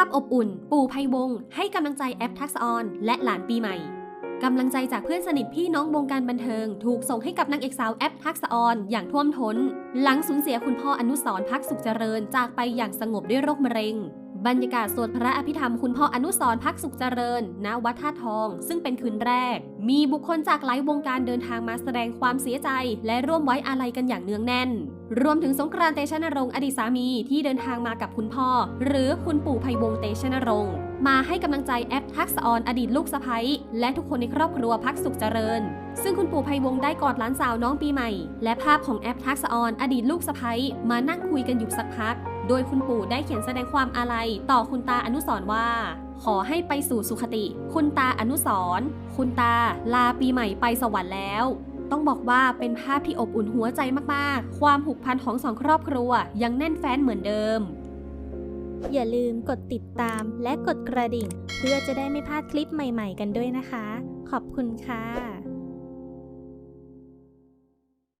าพอบอุ่น ปู่ไพวง ให้กำลังใจแอปทักษออน และหลานปีใหม่กำลังใจจากเพื่อนสนิทพี่น้องวงการบันเทิง ถูกส่งให้กับนางเอกสาวแอปทักษออน อย่างท่วมท้น หลังสูญเสียคุณพ่ออนุสรพักสุขเจริญจากไปอย่างสงบด้วยโรคมะเร็ง บรรยากาศสวดพระอภิธรรมคุณพ่ออนุสรพักสุขเจริญ ณ วัดท่าทอง ซึ่งเป็นคืนแรก มีบุคคลจากหลายวงการเดินทางมาแสดงความเสียใจ และร่วมไว้อาลัยกันอย่างเนืองแน่น รวมถึงสงกรานต์เตชะนรงค์อดีตสามีที่เดินทางมากับคุณพ่อ หรือคุณปู่ไพวงศ์เตชะนรงค์มาให้กำลังใจแอปทักษออนอดีตลูกสะใภ้และทุกคนในครอบครัวพักสุขเจริญ ซึ่งคุณปู่ไพวงศ์ได้กอดหลานสาวน้องปีใหม่ และภาพของแอปทักษออนอดีตลูกสะใภ้มานั่งคุยกันอยู่สักพัก โดยคุณปู่ได้เขียนแสดงความอาลัยต่อคุณตาอนุสรณ์ว่า ขอให้ไปสู่สุขติ คุณตาอนุสรณ์คุณตาลาปีใหม่ไปสวรรค์แล้ว ต้องบอกว่าเป็นภาพที่อบอุ่นหัวใจมากๆ ความผูกพันของสองครอบครัวยังแน่นแฟ้นเหมือนเดิม อย่าลืมกดติดตามและกดกระดิ่ง เพื่อจะได้ไม่พลาดคลิปใหม่ ๆ กันด้วยนะคะ ขอบคุณค่ะ